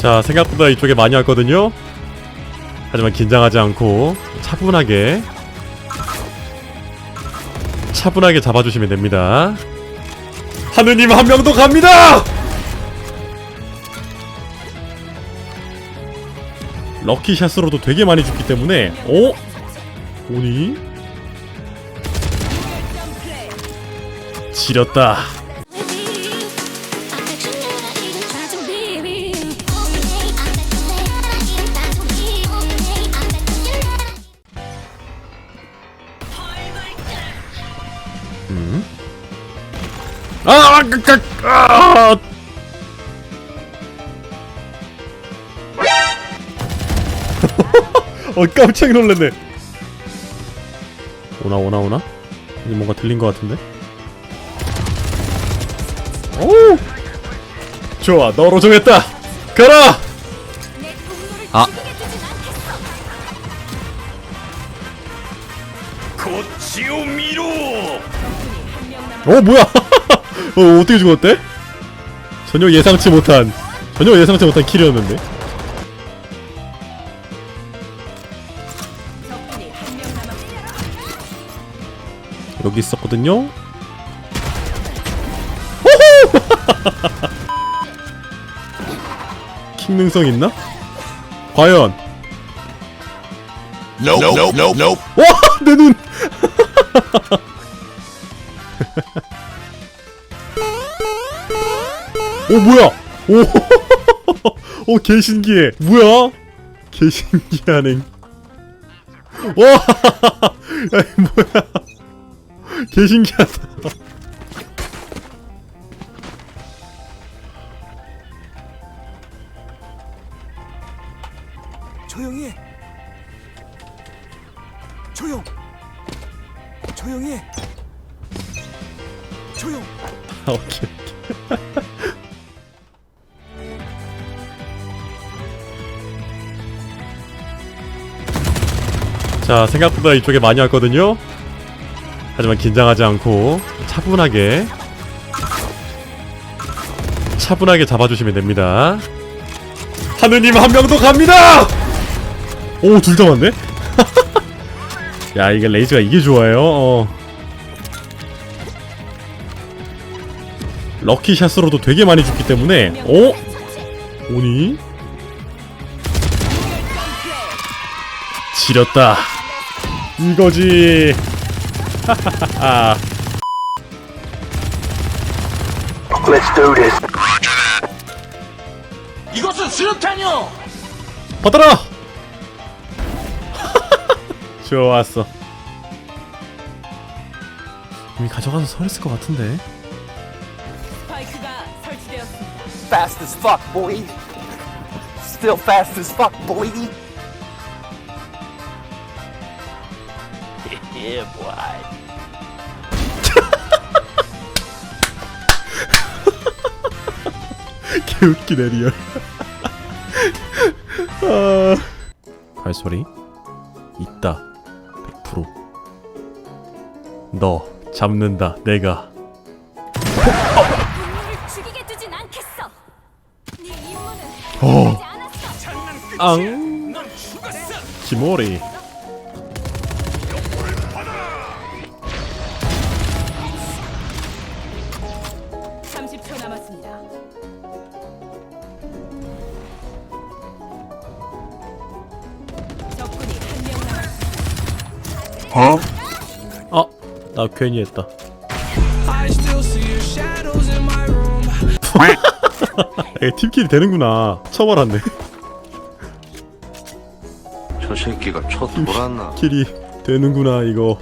자 생각보다 이쪽에 많이 왔거든요 하지만 긴장하지 않고 차분하게 차분하게 잡아주시면 됩니다 하느님 한 명 더 갑니다 럭키샷으로도 되게 많이 죽기 때문에 어? 오니? 지렸다 아, 그, 그, 아! 어 깜짝 놀랐네. 오나 오나 오나? 이제 뭔가 들린 것 같은데? 오! 좋아, 너로 정했다. 가라. 아. 어 뭐야? 어 어떻게 죽었대? 전혀 예상치 못한 전혀 예상치 못한 킬이었는데. 여기 있었거든요. 호호! 킹 능성 있나? 과연 nope. 와! 내 눈! 오 뭐야? 오! 오 개신기해. 뭐야? 개신기하네. 와! 야, 이 뭐야? 개신기하다. 조용히 해. 조용. 조용히 해. 조용. 아, 오케이. 자, 생각보다 이쪽에 많이 왔거든요. 하지만 긴장하지 않고 차분하게 차분하게 잡아주시면 됩니다. 하느님 한 명 더 갑니다. 오, 둘 다 왔네. 야, 이게 레이즈가 이게 좋아요. 어. 럭키샷으로도 되게 많이 죽기 때문에 어? 오니? 지렸다 이거지 하하하 Let's do this. 이것은 수류탄이요. 받아라 좋았어 이미 가져가서 설했을 것 같은데 스파이크가 설치되었습니다. Fast as fuck, boy. Still fast as fuck, boy. yeah, boy. 개웃기네 리얼 아... 발소리 있다 100%너 잡는다 내가 동 어. 앙명 남았습니다. 아, 나 괜히 했다. 이게 팀킬이 되는구나. 처음 알았네. 저 새끼가 쳐 돌았나? 킬이 되는구나 이거.